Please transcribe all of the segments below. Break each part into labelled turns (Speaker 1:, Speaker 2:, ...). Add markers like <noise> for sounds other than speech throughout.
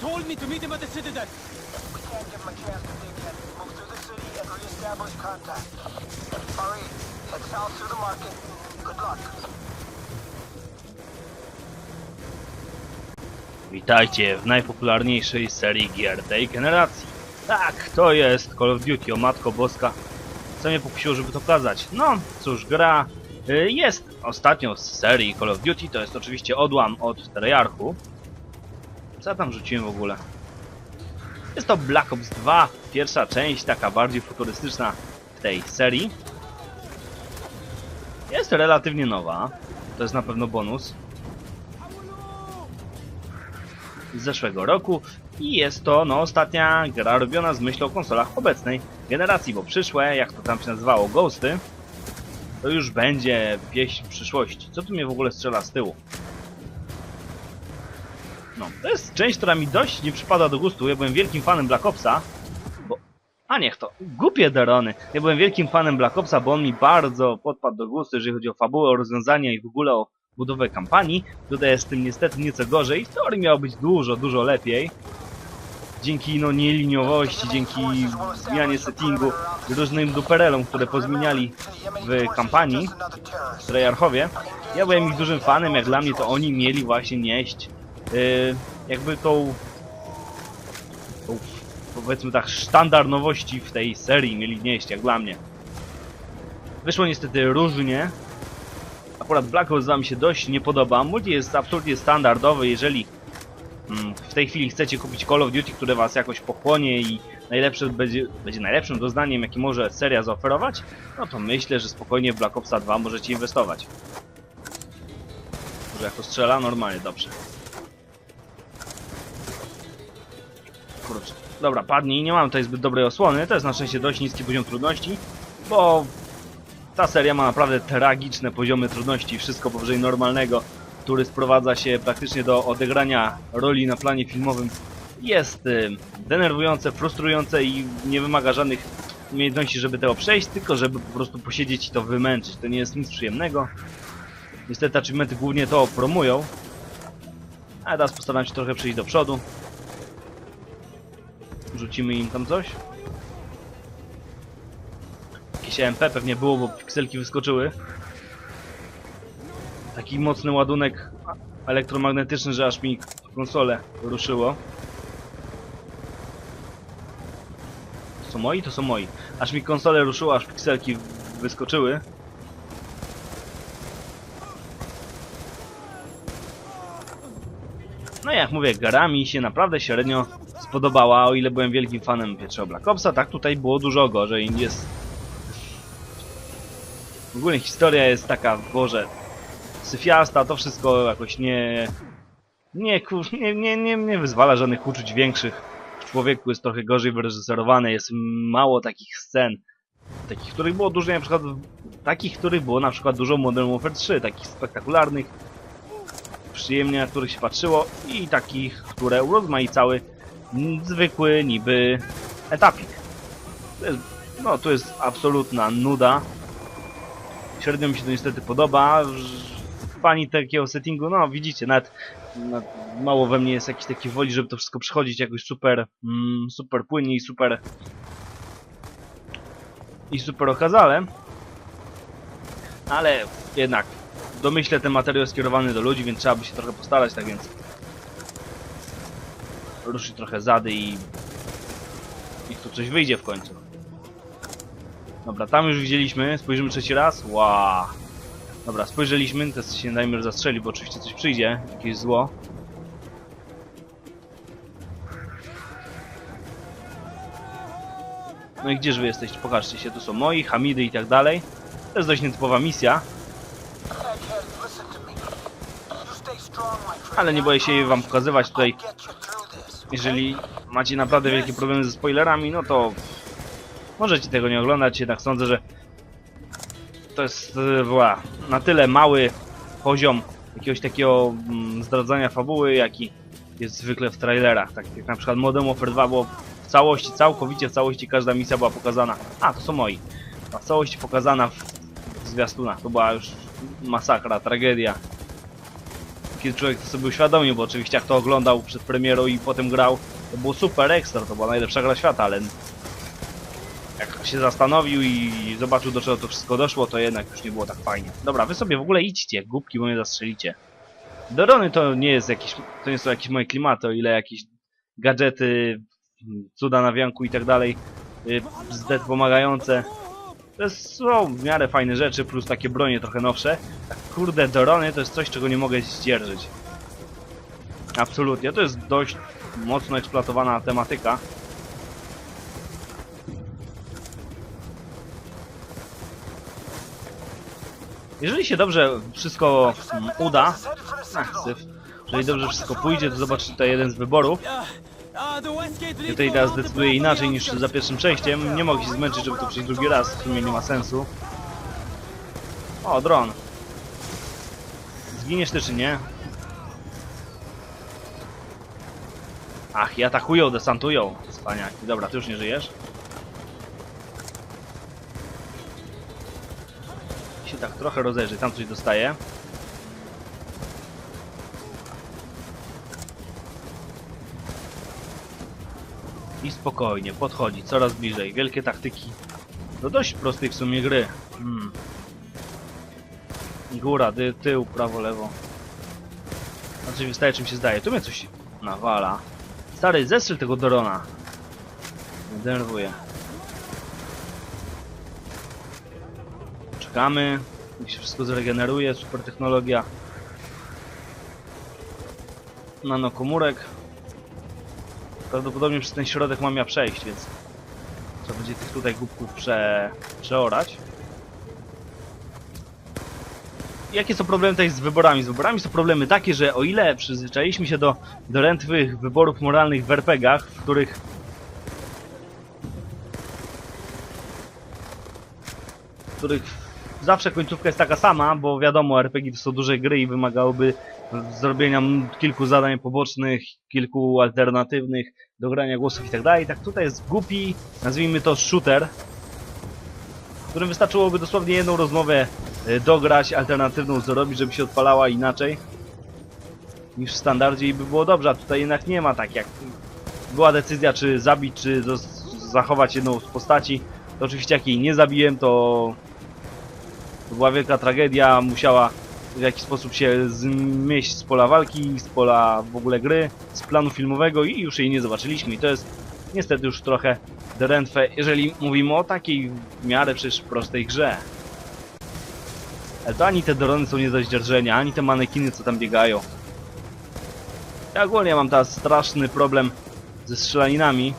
Speaker 1: told me to meet him at the Citadel.
Speaker 2: We can't give him a chance to dig in. Move through the city and re-establish contact. Farid, head south through the market. Good luck.
Speaker 3: Witajcie w najpopularniejszej serii gier tej generacji. Tak, to jest Call of Duty, o matko boska. Co mnie pokusiło, żeby to kazać? No, cóż, gra y, jest ostatnią z serii Call of Duty, to jest oczywiście odłam od Treyarchu. Co tam rzuciłem w ogóle? Jest to Black Ops 2, pierwsza część, taka bardziej futurystyczna w tej serii. Jest relatywnie nowa, to jest na pewno bonus. z zeszłego roku i jest to no, ostatnia gra robiona z myślą o konsolach obecnej generacji, bo przyszłe, jak to tam się nazywało, Ghosty, to już będzie pieśń przyszłości. Co tu mnie w ogóle strzela z tyłu? No, to jest część, która mi dość nie przypada do gustu. Ja byłem wielkim fanem Black Opsa, bo... A niech to, głupie derony. Ja byłem wielkim fanem Black Opsa, bo on mi bardzo podpadł do gustu, jeżeli chodzi o fabułę, o rozwiązania i w ogóle o budowę kampanii. Tutaj jest z tym niestety nieco gorzej. W teorii miało być dużo, dużo lepiej. Dzięki no nieliniowości, dzięki zmianie settingu, różnym duperelom, które pozmieniali w kampanii, Treyarchowie. Ja byłem ich dużym fanem, jak dla mnie to oni mieli właśnie nieść jakby tą, tą powiedzmy tak sztandar nowości w tej serii mieli nieść, jak dla mnie. Wyszło niestety różnie, akurat Black Ops wam się dość nie podoba. Multi jest absolutnie standardowy, jeżeli mm, w tej chwili chcecie kupić Call of Duty, które was jakoś pochłonie i najlepsze będzie, będzie najlepszym doznaniem, jaki może seria zaoferować, no to myślę, że spokojnie w Black Opsa 2 możecie inwestować. Może jak to strzela? Normalnie, dobrze. Kurczę. Dobra, padnij, nie mam tutaj zbyt dobrej osłony, to jest na szczęście dość niski poziom trudności, bo ta seria ma naprawdę tragiczne poziomy trudności, wszystko powyżej normalnego, który sprowadza się praktycznie do odegrania roli na planie filmowym. Jest y, denerwujące, frustrujące i nie wymaga żadnych umiejętności, żeby tego przejść, tylko żeby po prostu posiedzieć i to wymęczyć. To nie jest nic przyjemnego. Niestety achievementy głównie to promują. A teraz postaram się trochę przejść do przodu. Rzucimy im tam coś. Jakieś MP pewnie było, bo pikselki wyskoczyły. Taki mocny ładunek elektromagnetyczny, że aż mi konsolę ruszyło. To są moi? To są moi. Aż mi konsolę ruszyło, aż pikselki wyskoczyły. No jak mówię, gra mi się naprawdę średnio spodobała, o ile byłem wielkim fanem pierwszego Black Opsa, tak tutaj było dużo gorzej. Jest w ogóle historia jest taka, Boże, syfiasta, to wszystko jakoś nie... Nie, kur- nie, nie, nie, nie wyzwala żadnych uczuć większych. W człowieku jest trochę gorzej wyreżyserowane, jest mało takich scen, takich, których było dużo, na przykład takich, których było na przykład dużo Modern Warfare 3, takich spektakularnych, przyjemnie, na których się patrzyło i takich, które urozmaicały zwykły niby etapik. Jest, no, to jest absolutna nuda, Średnio mi się to niestety podoba. Fani takiego settingu, no widzicie, nawet, nawet mało we mnie jest jakiś taki woli, żeby to wszystko przychodzić jakoś super, mm, super płynnie i super i super okazale. Ale jednak w domyśle ten materiał skierowany do ludzi, więc trzeba by się trochę postarać, tak więc ruszyć trochę zady i i tu coś wyjdzie w końcu. Dobra, tam już widzieliśmy. Spojrzymy trzeci raz. Wow. Dobra, spojrzeliśmy. Teraz się dajmy zastrzeli, bo oczywiście coś przyjdzie. Jakieś zło. No i gdzież wy jesteście? Pokażcie się. Tu są moi, Hamidy i tak dalej. To jest dość nietypowa misja, ale nie boję się jej wam pokazywać tutaj. Jeżeli macie naprawdę wielkie problemy ze spoilerami, no to możecie tego nie oglądać, jednak sądzę, że to jest e, wła, na tyle mały poziom jakiegoś takiego mm, zdradzania fabuły, jaki jest zwykle w trailerach. Tak jak na przykład Modern Warfare 2 było w całości, całkowicie w całości każda misja była pokazana. A, to są moi. A w całości pokazana w zwiastunach. To była już masakra, tragedia. Kiedy człowiek to sobie uświadomił, bo oczywiście jak to oglądał przed premierą i potem grał, to było super ekstra, to była najlepsza gra świata, ale jak się zastanowił i zobaczył do czego to wszystko doszło, to jednak już nie było tak fajnie. Dobra, wy sobie w ogóle idźcie, głupki, bo mnie zastrzelicie. Dorony to nie jest jakiś, to nie są jakieś moje klimaty, o ile jakieś gadżety, cuda na wianku i tak dalej, y, zdet pomagające. To są w miarę fajne rzeczy, plus takie bronie trochę nowsze. Tak, kurde, Dorony to jest coś, czego nie mogę zdzierżyć. Absolutnie, to jest dość mocno eksploatowana tematyka. Jeżeli się dobrze wszystko uda, jeżeli dobrze wszystko pójdzie, to zobaczycie tutaj jeden z wyborów. Tutaj teraz decyduję inaczej niż za pierwszym przejściem. Nie mogę się zmęczyć, żeby to przejść drugi raz. W sumie nie ma sensu. O, dron. Zginiesz ty czy nie? Ach, i atakują, desantują. Wspaniaki. Dobra, ty już nie żyjesz. Się tak trochę rozejrzy, tam coś dostaje. I spokojnie, podchodzi, coraz bliżej. Wielkie taktyki. Do dość prostej w sumie gry. Hmm. Góra, dy, tył, prawo, lewo. Znaczy wystaje czym się zdaje. Tu mnie coś nawala. Stary, zestrzel tego Dorona. Nie denerwuję. Czekamy. Niech się wszystko zregeneruje. Super technologia. Nanokomórek. Prawdopodobnie przez ten środek mam ja przejść, więc trzeba będzie tych tutaj głupków prze... przeorać. Jakie są problemy tutaj z wyborami? Z wyborami są problemy takie, że o ile przyzwyczailiśmy się do, do wyborów moralnych w RPGach, w których w których zawsze końcówka jest taka sama, bo wiadomo, RPG to są duże gry i wymagałyby zrobienia kilku zadań pobocznych, kilku alternatywnych, dogrania głosów i tak dalej. Tak tutaj jest głupi, nazwijmy to shooter, w którym wystarczyłoby dosłownie jedną rozmowę y, dograć, alternatywną zrobić, żeby się odpalała inaczej niż w standardzie i by było dobrze, a tutaj jednak nie ma tak jak była decyzja czy zabić, czy zachować jedną z postaci, to oczywiście jak jej nie zabiłem, to to była wielka tragedia, musiała w jakiś sposób się zmieść z pola walki, z pola w ogóle gry, z planu filmowego i już jej nie zobaczyliśmy i to jest niestety już trochę drętwe, jeżeli mówimy o takiej w miarę przecież prostej grze. Ale to ani te drony są nie do zdzierżenia, ani te manekiny co tam biegają. Ja ogólnie mam teraz straszny problem ze strzelaninami.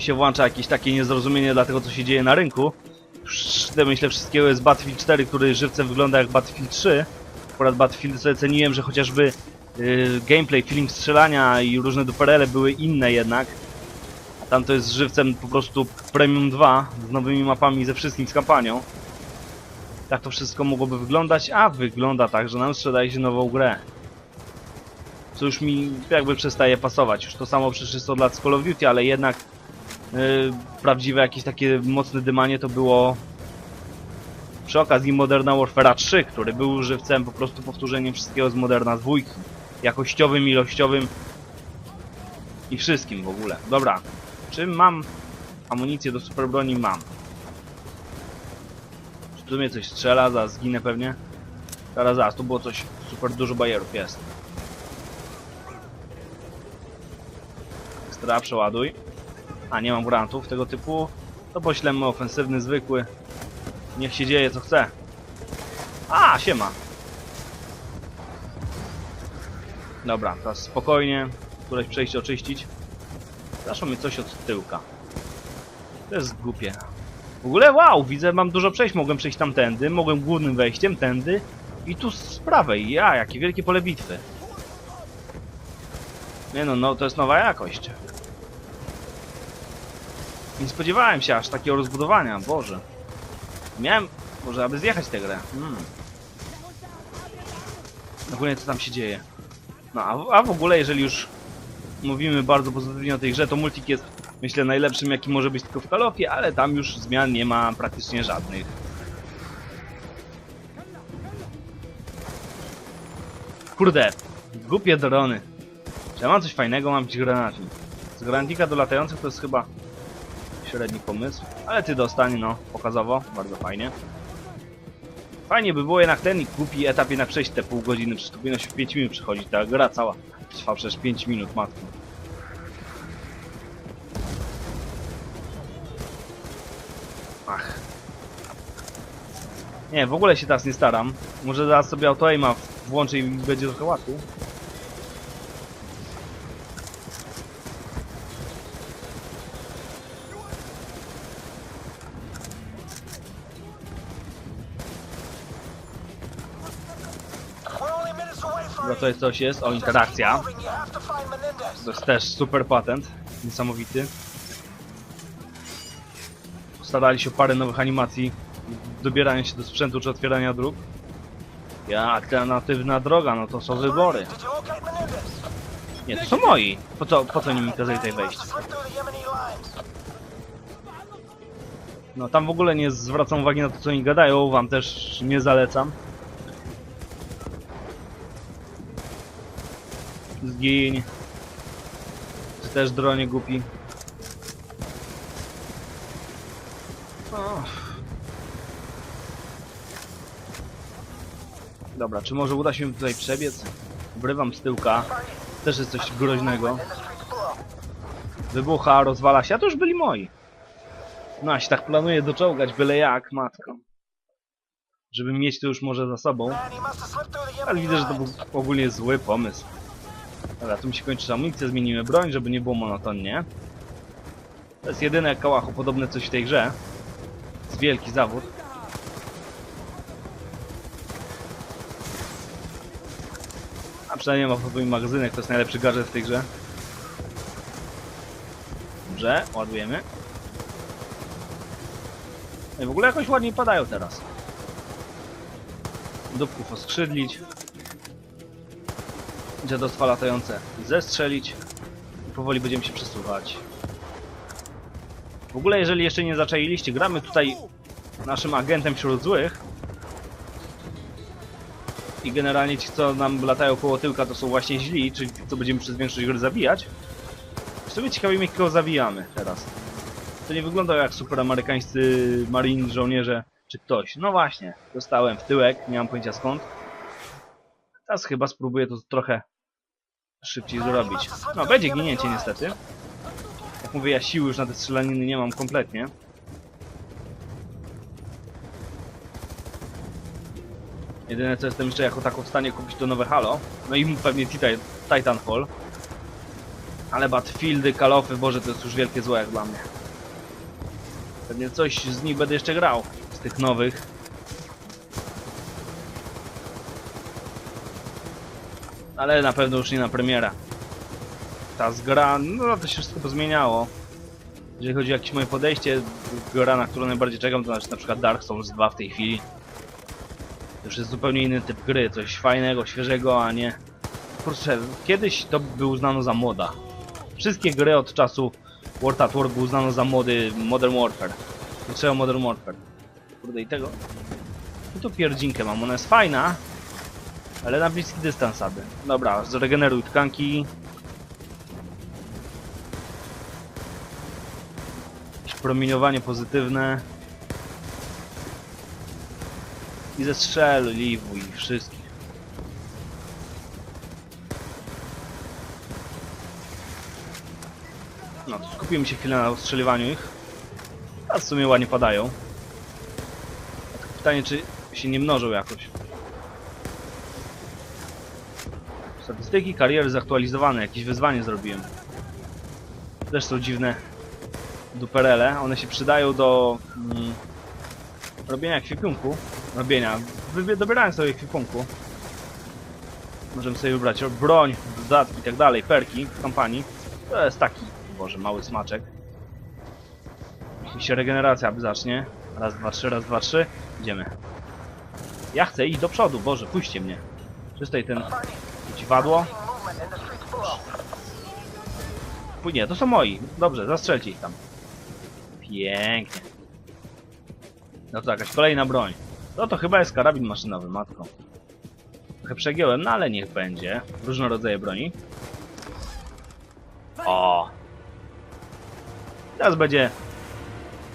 Speaker 3: i się włącza jakieś takie niezrozumienie dla tego, co się dzieje na rynku. Myślę, wszystkiego jest Battlefield 4, który żywcem wygląda jak Battlefield 3. Akurat Battlefield sobie ceniłem, że chociażby yy, gameplay, feeling strzelania i różne duperele były inne jednak. Tam to jest żywcem po prostu Premium 2 z nowymi mapami ze wszystkim, z kampanią. Tak to wszystko mogłoby wyglądać, a wygląda tak, że nam sprzedaje się nową grę. Co już mi jakby przestaje pasować. Już to samo przecież jest od lat z Call of Duty, ale jednak prawdziwe jakieś takie mocne dymanie to było przy okazji Moderna Warfare 3, który był żywcem po prostu powtórzeniem wszystkiego z Moderna 2. Jakościowym, ilościowym i wszystkim w ogóle. Dobra, czy mam amunicję do super broni? Mam. Tu mnie coś strzela? Zaraz zginę pewnie. Teraz zaraz, tu było coś super dużo bajerów, jest. Ekstra, przeładuj. A, nie mam granatów tego typu. To poślemy ofensywny, zwykły. Niech się dzieje co chce. A, siema. Dobra, teraz spokojnie. Któreś przejście oczyścić. Zaszło mi coś od tyłka. To jest głupie. W ogóle wow, widzę, mam dużo przejść. Mogłem przejść tamtędy, mogłem głównym wejściem tędy i tu z prawej. Ja, jakie wielkie pole bitwy. Nie no, no to jest nowa jakość. Nie spodziewałem się aż takiego rozbudowania, Boże. Miałem... Może aby zjechać tę grę. Hmm. Ogólnie co tam się dzieje. No, a, a w ogóle jeżeli już mówimy bardzo pozytywnie o tej grze, to multik jest myślę najlepszym jaki może być tylko w Call ale tam już zmian nie ma praktycznie żadnych. Kurde, głupie drony. Czy ja mam coś fajnego, mam jakiś granatnik. Z granatnika do latających to jest chyba średni pomysł. Ale ty dostań, no, pokazowo. Bardzo fajnie. Fajnie by było jednak ten głupi etap jednak przejść te pół godziny, przecież to powinno się w 5 minut przechodzić. Ta gra cała trwa przecież 5 minut, matko. Ach. Nie, w ogóle się teraz nie staram. Może zaraz sobie auto-aima włączę i będzie trochę łatwiej. Jest coś jest, o interakcja.
Speaker 2: to
Speaker 3: jest też super patent. Niesamowity. Starali się o parę nowych animacji. Dobierania się do sprzętu czy otwierania dróg. Ja, alternatywna droga, no to są wybory. Nie, to są moi. Po co, po co nimi kazali tutaj wejść? No tam w ogóle nie zwracam uwagi na to co oni gadają, wam też nie zalecam. Zgiń. Ty też dronie głupi. Dobra, czy może uda się tutaj przebiec? Obrywam z tyłka. Też jest coś groźnego. Wybucha, rozwala się, a to już byli moi. No, a się tak planuje doczołgać byle jak, matko. Żeby mieć to już może za sobą. Ale widzę, że to był ogólnie zły pomysł. Dobra, tu mi się kończy amunicja, zmienimy broń, żeby nie było monotonnie. To jest jedyne kałacho podobne coś w tej grze. Jest wielki zawód. A przynajmniej ma podwójny magazynek, to jest najlepszy gadżet w tej grze. Dobrze, ładujemy. No i w ogóle jakoś ładniej padają teraz. Dupków oskrzydlić. Dziadostwa latające zestrzelić. I powoli będziemy się przesuwać. W ogóle jeżeli jeszcze nie zaczailiście, gramy tutaj naszym agentem wśród złych. I generalnie ci, co nam latają koło tyłka, to są właśnie źli, czyli co będziemy przez większość gry zabijać. W sumie ciekawi mnie, kogo zabijamy teraz. To nie wygląda jak super amerykańscy marin, żołnierze, czy ktoś. No właśnie, dostałem w tyłek, nie mam pojęcia skąd. Teraz chyba spróbuję to trochę szybciej zrobić. No, będzie ginięcie niestety. Jak mówię, ja siły już na te strzelaniny nie mam kompletnie. Jedyne co jestem jeszcze jako tako w stanie kupić to nowe Halo. No i pewnie Titan, Titanfall. Ale Battlefieldy, Call ofy, Boże, to jest już wielkie zło jak dla mnie. Pewnie coś z nich będę jeszcze grał. Z tych nowych. Ale na pewno już nie na premiera. Ta zgra, no to się wszystko pozmieniało. Jeżeli chodzi o jakieś moje podejście, gra na którą najbardziej czekam, to znaczy na przykład Dark Souls 2 w tej chwili. To już jest zupełnie inny typ gry, coś fajnego, świeżego, a nie... Kurczę, kiedyś to by uznano za moda. Wszystkie gry od czasu World at War by uznano za mody Modern Warfare. Dlaczego Modern Warfare? Kurde i tego... No tu pierdzinkę mam, ona jest fajna, ale na bliski dystans aby. Dobra, zregeneruj tkanki. Promieniowanie pozytywne. I zestrzeliwuj ich wszystkich. No, skupimy się chwilę na ostrzeliwaniu ich. A w sumie ładnie padają. Pytanie, czy się nie mnożą jakoś. Statystyki kariery zaktualizowane, jakieś wyzwanie zrobiłem. Też są dziwne duperele, one się przydają do mm, robienia ekwipunku. Robienia, wy- dobierania sobie ekwipunku. Możemy sobie wybrać broń, dodatki i tak dalej, perki w kampanii. To jest taki, boże, mały smaczek. Mi się regeneracja zacznie. Raz, dwa, trzy, raz, dwa, trzy. Idziemy. Ja chcę iść do przodu, Boże, puśćcie mnie. Przystaj ten dziwadło.
Speaker 2: seeing movement in the streets below.
Speaker 3: Pój- Nie, to są moi. Dobrze, zastrzelcie ich tam. Pięknie. No to jakaś kolejna broń. No to chyba jest karabin maszynowy, matko. trochę przegiąłem, no ale niech będzie. Różne rodzaje broni. O! Teraz będzie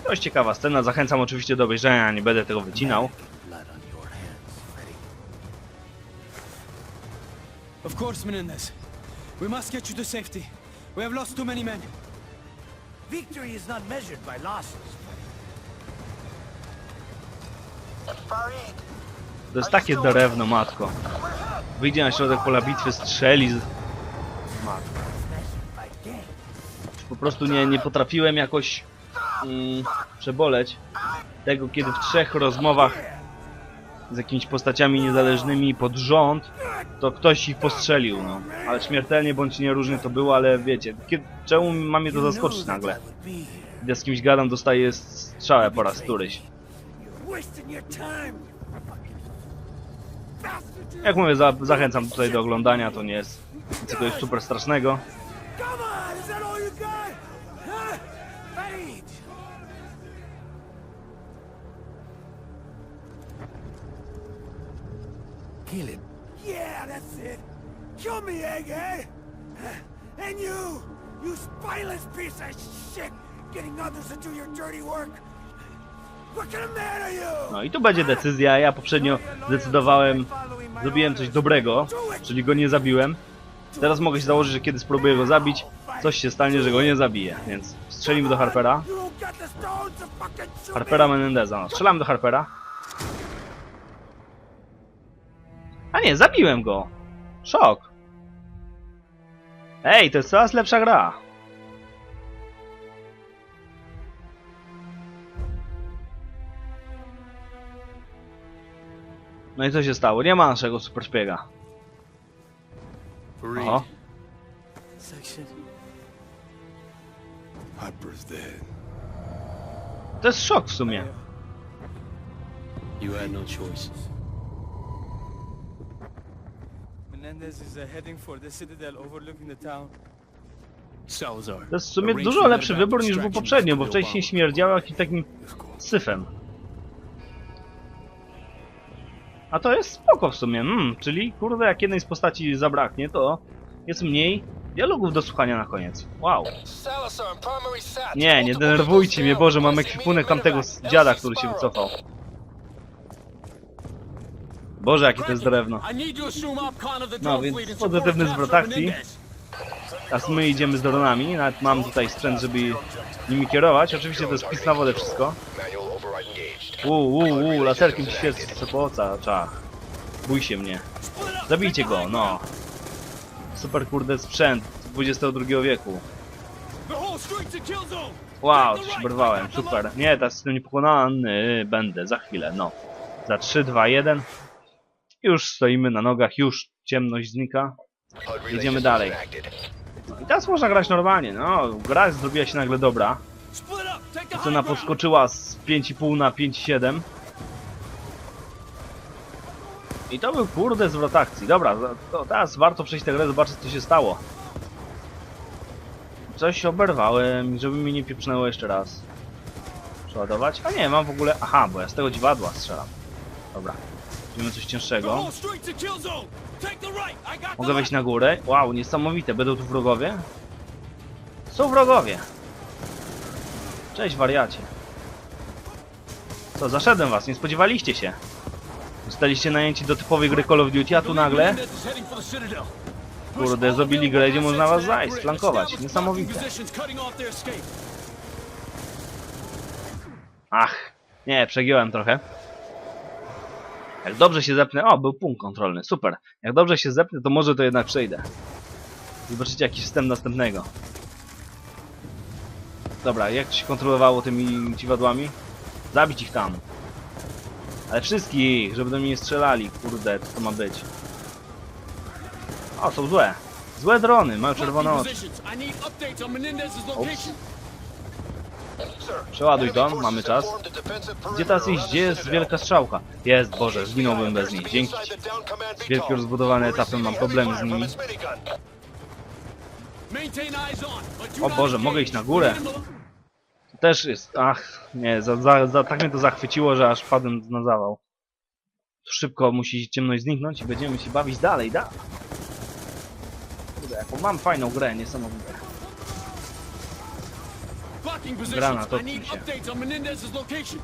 Speaker 3: dość ciekawa scena. Zachęcam oczywiście do obejrzenia, nie będę tego wycinał.
Speaker 4: Of course, Menendez. We must get you to safety. We have lost too many men.
Speaker 1: Victory is not measured by losses.
Speaker 3: To jest takie drewno, matko. Wyjdzie na środek pola bitwy, strzeli. z- Matko. Po prostu nie, nie potrafiłem jakoś mm, przeboleć tego, kiedy w trzech rozmowach z jakimiś postaciami niezależnymi pod rząd, to ktoś ich postrzelił, no. Ale śmiertelnie bądź nieróżnie to było, ale wiecie, kiedy, czemu ma mnie to zaskoczyć nagle? Gdy z kimś gadam, dostaję strzałę po raz któryś. Jak mówię, za, zachęcam tutaj do oglądania, to nie jest nic super strasznego.
Speaker 1: Kill him. Yeah, that's it. Kill me, Egghead. And you, you spineless piece of shit, getting others to do your dirty work. What kind of man are you?
Speaker 3: No i tu będzie decyzja, ja poprzednio zdecydowałem, zrobiłem coś dobrego, czyli go nie zabiłem. Teraz mogę się założyć, że kiedy spróbuję go zabić, coś się stanie, że go nie zabiję, więc strzelimy do Harpera. Harpera Menendeza, no strzelam do Harpera. Nie, zabiłem go! Szok! Ej, to jest coraz lepsza gra! No i co się stało? Nie ma naszego super szpiega. Oho.
Speaker 4: Section.
Speaker 5: Harper's dead.
Speaker 3: To jest szok w sumie.
Speaker 4: You had no choice. Is uh, heading for the citadel overlooking the town. Salazar.
Speaker 3: To jest w sumie dużo lepszy wybór niż był poprzednio, bo wcześniej śmierdział jakimś takim syfem. A to jest spoko w sumie, mm, czyli kurde jak jednej z postaci zabraknie, to jest mniej dialogów do słuchania na koniec. Wow. Nie, nie denerwujcie mnie, Boże, mam ekwipunek tamtego dziada, który się wycofał. Boże, jakie to jest drewno.
Speaker 4: To
Speaker 3: No, więc pozytywny zwrot akcji. Teraz my idziemy z dronami, nawet mam tutaj sprzęt, żeby nimi kierować. Oczywiście to jest pis na wodę wszystko. Uuu, uuu, uu, laserkiem ci świeci co po oczach. Bój się mnie. Zabijcie go, no. Super kurde sprzęt XXI wieku. Wow, się oberwałem, super. Nie, teraz jestem niepokonany, będę, za chwilę, no. Za 3, 2, 1. Już stoimy na nogach, już ciemność znika. Jedziemy dalej. No I teraz można grać normalnie, no. Gra zrobiła się nagle dobra. Cena podskoczyła z 5,5 na 5,7. I to był kurde zwrot akcji. Dobra, to teraz warto przejść tę grę, zobaczyć co się stało. Coś oberwałem, żeby mi nie pieprznęło jeszcze raz. Przeładować? A nie, mam w ogóle... Aha, bo ja z tego dziwadła strzelam. Dobra. Weźmiemy coś cięższego. Mogę wejść na górę. Wow, niesamowite. Będą tu wrogowie? Są wrogowie. Cześć, wariacie. Co, zaszedłem was, nie spodziewaliście się. Zostaliście najęci do typowej gry Call of Duty, a tu nagle, kurde, zrobili grę, gdzie można was zajść, flankować. Niesamowite. Ach, nie, przegiąłem trochę. Jak dobrze się zepnę... O, był punkt kontrolny, super. Jak dobrze się zepnę, to może to jednak przejdę. Zobaczycie jakiś wstęp następnego. Dobra, jak to się kontrolowało tymi dziwadłami? Zabić ich tam. Ale wszystkich, żeby do mnie nie strzelali. Kurde, co to ma być? O, są złe. Złe drony, mają czerwone oczy.
Speaker 4: I need updates on Menendez's location.
Speaker 2: Sir,
Speaker 3: Przeładuj
Speaker 2: enemy
Speaker 3: mamy czas. Gdzie teraz iść? Gdzie jest wielka strzałka? Jest, Boże, zginąłbym bez niej. Dzięki. Wielkie rozbudowane etapy, mam problemy z nimi. O Boże, mogę iść na górę? Też jest, ach, nie, za, za, za, tak mnie to zachwyciło, że aż padłem na zawał. To szybko musi ciemność zniknąć i będziemy się bawić dalej, da? Kurde, mam fajną grę, niesamowite.
Speaker 6: Blocking
Speaker 3: Granat,
Speaker 6: positions. I
Speaker 3: odsuń
Speaker 6: need
Speaker 3: się.
Speaker 6: updates on Menendez's location.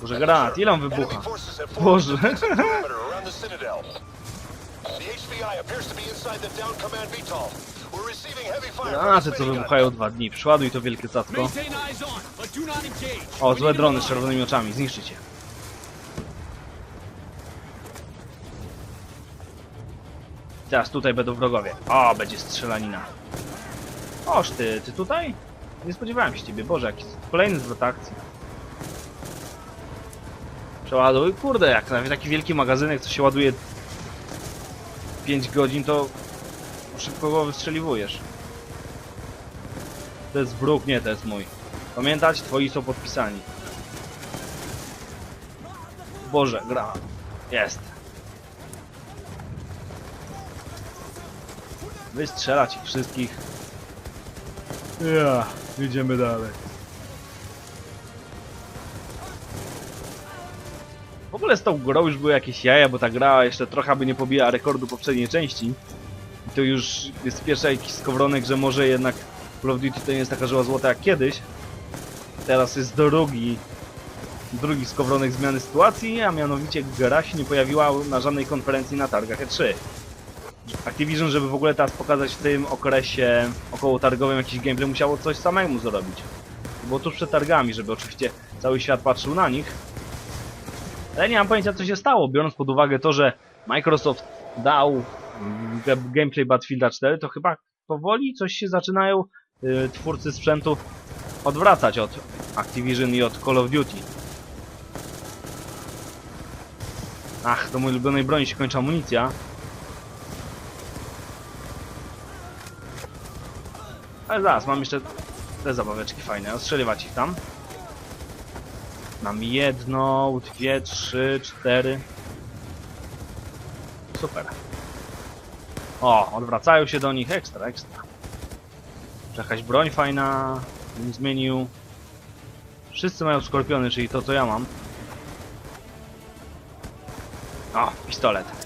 Speaker 3: Boże, granat, ile on
Speaker 5: Enemy
Speaker 3: wybucha?
Speaker 5: forces have
Speaker 3: Boże.
Speaker 5: formed <laughs> a defensive perimeter around the citadel. The HVI appears to be inside the down command VTOL. We're receiving heavy fire from
Speaker 3: Granaty,
Speaker 5: the
Speaker 3: co
Speaker 5: minigun.
Speaker 3: wybuchają dwa dni. Przyładuj to wielkie cacko.
Speaker 6: Maintain eyes on, but do not engage.
Speaker 3: O, złe drony z czerwonymi oczami, zniszczycie. Teraz tutaj będą wrogowie. O, będzie strzelanina. Oż ty, ty tutaj? Nie spodziewałem się ciebie, Boże, jaki kolejny zwrot akcji. Przeładuj, kurde, jak nawet taki wielki magazynek, co się ładuje 5 godzin, to szybko go wystrzeliwujesz. To jest bruk, nie, to jest mój. Pamiętać, twoi są podpisani. Boże, gra. Jest. Wystrzelać ich wszystkich. Ja, idziemy dalej. W ogóle z tą grą już były jakieś jaja, bo ta gra jeszcze trochę by nie pobijała rekordu poprzedniej części. I to już jest pierwszy jakiś skowronek, że może jednak Call of Duty to nie jest taka żyła złota jak kiedyś. Teraz jest drugi, drugi skowronek zmiany sytuacji, a mianowicie gra się nie pojawiła na żadnej konferencji na targach E3. Activision, żeby w ogóle teraz pokazać w tym okresie około targowym jakiś gameplay, musiało coś samemu zrobić. Było tuż przed targami, żeby oczywiście cały świat patrzył na nich. Ale nie mam pojęcia co się stało, biorąc pod uwagę to, że Microsoft dał gameplay Battlefielda 4, to chyba powoli coś się zaczynają y, twórcy sprzętu odwracać od Activision i od Call of Duty. Ach, do mojej ulubionej broni się kończy amunicja. Ale zaraz, mam jeszcze te zabaweczki fajne, ostrzeliwać ich tam. Mam jedną, dwie, trzy, cztery. Super. O, odwracają się do nich, ekstra, ekstra. Jakaś broń fajna, zmienił. Wszyscy mają skorpiony, czyli to co ja mam. O, pistolet.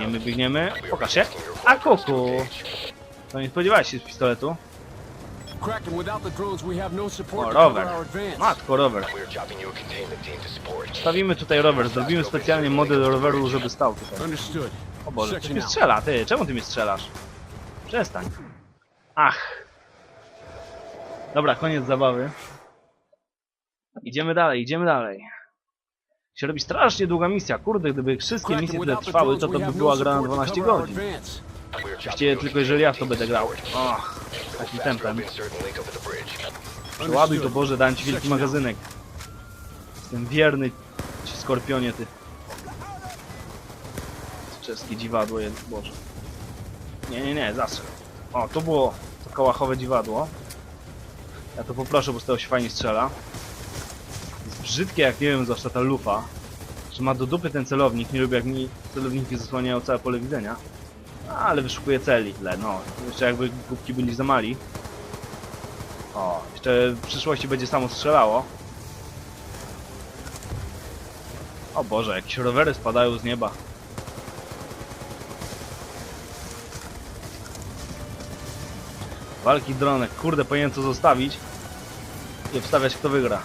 Speaker 3: Biegniemy, biegniemy. Pokaż się. A kuku! To nie spodziewałeś się z pistoletu.
Speaker 6: Kraken, without the drones, we have no
Speaker 3: O, rower.
Speaker 6: cover our advance.
Speaker 3: Matko, rower.
Speaker 5: We are dropping you a containment team to support.
Speaker 3: Stawimy tutaj rower. Zrobimy specjalnie model roweru, żeby stał tutaj.
Speaker 6: Understood.
Speaker 3: O Boże, ktoś
Speaker 6: out.
Speaker 3: strzela, ty, czemu ty mnie strzelasz? Przestań. Ach. Dobra, koniec zabawy. Idziemy dalej, idziemy dalej. Się robi strasznie długa misja, kurde, gdyby wszystkie misje tyle trwały, to to by była gra na
Speaker 6: support to
Speaker 3: 12
Speaker 6: cover our
Speaker 3: godzin.
Speaker 5: a
Speaker 3: tylko jeżeli ja w to będę grał. Och, takim tempem. Przeładuj to. Boże, dałem ci wielki magazynek. Jestem wierny ci skorpionie, ty. Czeskie dziwadło jest, Boże. Nie, nie, nie, zastrzel. O, to było to kołachowe dziwadło. Ja to poproszę, bo z tego się fajnie strzela. Brzydkie jak nie wiem, zwłaszcza ta lufa. Że ma do dupy ten celownik, nie lubię jak mi celowniki zasłaniają całe pole widzenia. Ale wyszukuję celi, tle, no. Jeszcze jakby głupki byli za mali. O, jeszcze w przyszłości będzie samo strzelało. O Boże, jakieś rowery spadają z nieba. Walki dronek, kurde, powinien to zostawić i obstawiać kto wygra.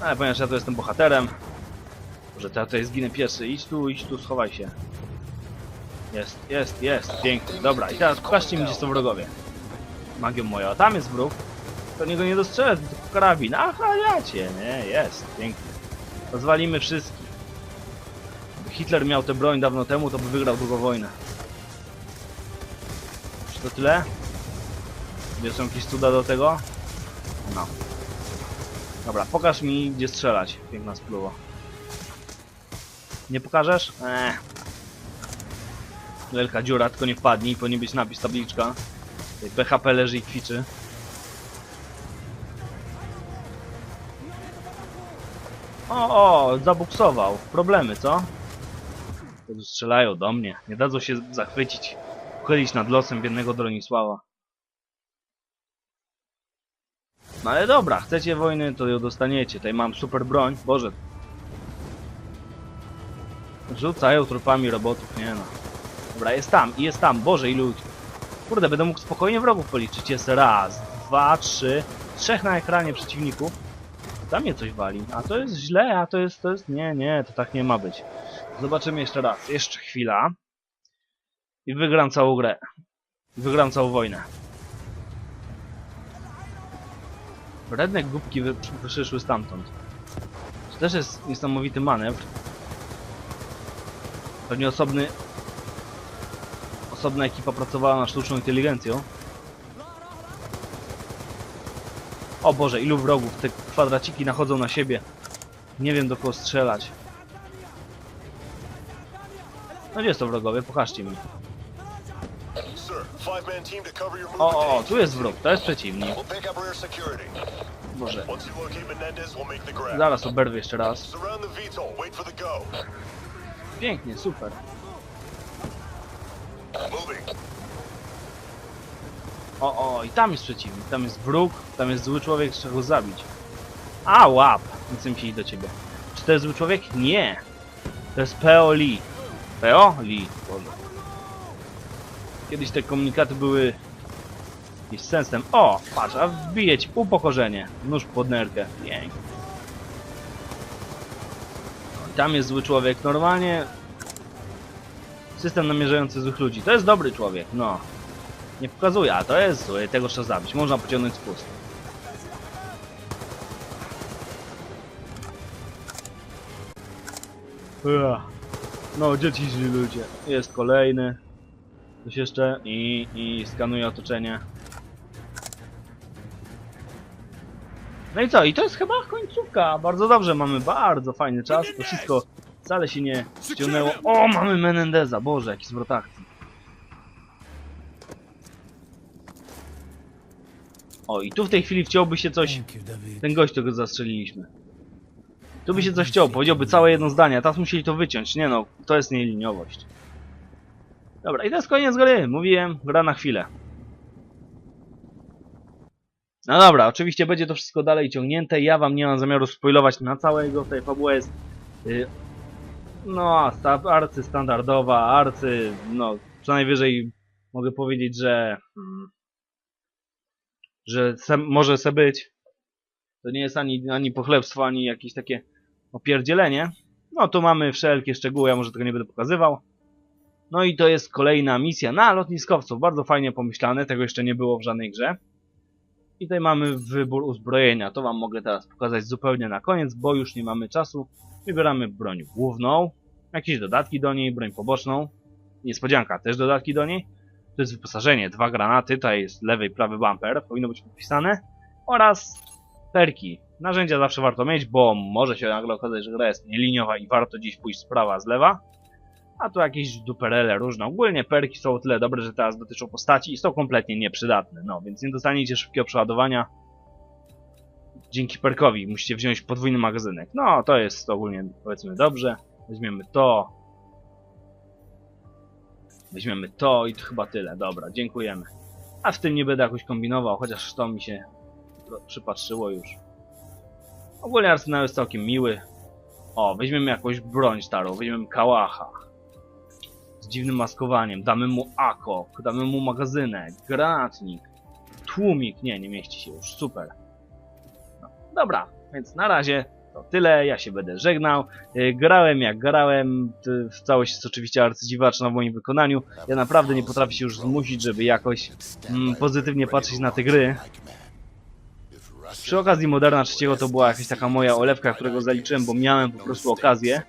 Speaker 3: Ale ponieważ ja tu jestem bohaterem, że to tutaj zginę pierwszy. Idź tu, idź tu, schowaj się. Jest, jest, jest, pięknie. Dobra, i teraz pokażcie mi, gdzie są wrogowie. Magią moją, a tam jest wróg. To niego nie dostrzelę, tylko karabin. Aha, ja cię, nie, jest, pięknie. Rozwalimy wszystkich. Gdyby Hitler miał tę broń dawno temu, to by wygrał drugą wojnę. Czy to tyle? Gdzie są jakieś cuda do tego? No. Dobra, pokaż mi, gdzie strzelać. Piękna spluwa. Nie pokażesz? Eee. Wielka dziura, tylko nie wpadnij, powinien być napis, tabliczka. Tutaj PHP leży i kwiczy. O, o, zabuksował. Problemy, co? Strzelają do mnie. Nie dadzą się zachwycić. Uchylić nad losem biednego Bronisława. No ale dobra, chcecie wojny, to ją dostaniecie. Tutaj mam super broń. Boże. Rzucają trupami robotów, nie no. Dobra, jest tam, i jest tam. Boże, ilu... Kurde, będę mógł spokojnie wrogów policzyć. Jest raz, dwa, trzy, trzech na ekranie przeciwników. Tam mnie coś wali. A to jest źle, a to jest, to jest... Nie, nie, to tak nie ma być. Zobaczymy jeszcze raz. Jeszcze chwila. I wygram całą grę. Wygram całą wojnę. Wredne głupki wy, wyszły stamtąd. To też jest niesamowity manewr. Pewnie osobny... Osobna ekipa pracowała nad sztuczną inteligencją. O Boże, ilu wrogów. Te kwadraciki nachodzą na siebie. Nie wiem do kogo strzelać. No gdzie są wrogowie? Pokażcie mi. O, o, tu jest wróg, to jest przeciwnik. Boże, zaraz oberwę jeszcze raz. Pięknie, super. O, o, i tam jest przeciwnik, tam jest wróg, tam jest zły człowiek, trzeba go zabić. A, łap! Chcę mi się do ciebie. Czy to jest zły człowiek? Nie! To jest. P.O. Lee, Boże. Kiedyś te komunikaty były... jakimś sensem. O, patrz, a wbije upokorzenie. Nóż pod nerkę. Pięknie. Tam jest zły człowiek. Normalnie... System namierzający złych ludzi. To jest dobry człowiek, no. Nie pokazuje, a to jest zły, tego trzeba zabić. Można pociągnąć. Ua. No, dzieci źli ludzie. Jest kolejny. Coś jeszcze i, i skanuje otoczenie. No i co? I to jest chyba końcówka. Bardzo dobrze, mamy bardzo fajny czas. To wszystko wcale się nie ściągnęło. O, mamy Menendeza. Boże, jaki zwrot akcji. O, i tu w tej chwili chciałby się coś... Ten gość, którego zastrzeliliśmy. Tu by się coś chciało, powiedziałby całe jedno zdanie, a teraz musieli to wyciąć. Nie no, to jest nieliniowość. Dobra, i to jest koniec gry. Mówiłem, gra na chwilę. No dobra, oczywiście będzie to wszystko dalej ciągnięte. Ja wam nie mam zamiaru spoilować na całego. Tutaj fabuła jest... Y, no, arcy standardowa, arcy... No, co najwyżej mogę powiedzieć, że... Mm, że se, może se być. To nie jest ani, ani pochlebstwo, ani jakieś takie opierdzielenie. No tu mamy wszelkie szczegóły, ja może tego nie będę pokazywał. No i to jest kolejna misja na lotniskowców. Bardzo fajnie pomyślane, tego jeszcze nie było w żadnej grze. I tutaj mamy wybór uzbrojenia. To wam mogę teraz pokazać zupełnie na koniec, bo już nie mamy czasu. Wybieramy broń główną, jakieś dodatki do niej, broń poboczną. Niespodzianka, też dodatki do niej. To jest wyposażenie, dwa granaty, tutaj jest lewy i prawy bumper, powinno być podpisane. Oraz perki. Narzędzia zawsze warto mieć, bo może się nagle okazać, że gra jest nieliniowa i warto gdzieś pójść z prawa, z lewa. A tu jakieś duperele różne. Ogólnie perki są o tyle dobre, że teraz dotyczą postaci i są kompletnie nieprzydatne. No, więc nie dostaniecie szybkiego przeładowania. Dzięki perkowi musicie wziąć podwójny magazynek. No, to jest ogólnie powiedzmy dobrze. Weźmiemy to. Weźmiemy to i to chyba tyle. Dobra, dziękujemy. A w tym nie będę jakoś kombinował, chociaż to mi się przypatrzyło już. Ogólnie arsenał jest całkiem miły. O, weźmiemy jakąś broń starą, weźmiemy kałacha. Dziwnym maskowaniem, damy mu akok, damy mu magazynek, granatnik, tłumik, nie, nie mieści się już, super. No, dobra, więc na razie to tyle, ja się będę żegnał. Y, Grałem jak grałem, w całość jest oczywiście arcydziwaczna w moim wykonaniu. Ja naprawdę nie potrafię się już zmusić, żeby jakoś mm, pozytywnie patrzeć na te gry. Przy okazji Moderna 3 to była jakaś taka moja olewka, którego zaliczyłem, bo miałem po prostu okazję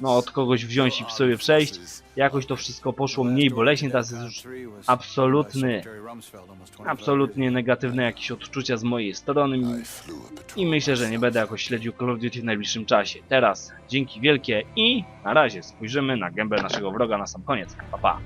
Speaker 3: no, od kogoś wziąć i sobie przejść. Jakoś to wszystko poszło mniej boleśnie, teraz jest już absolutny, absolutnie negatywne jakieś odczucia z mojej strony i myślę, że nie będę jakoś śledził Call of Duty w najbliższym czasie. Teraz dzięki wielkie i na razie spojrzymy na gębę naszego wroga na sam koniec. Pa pa!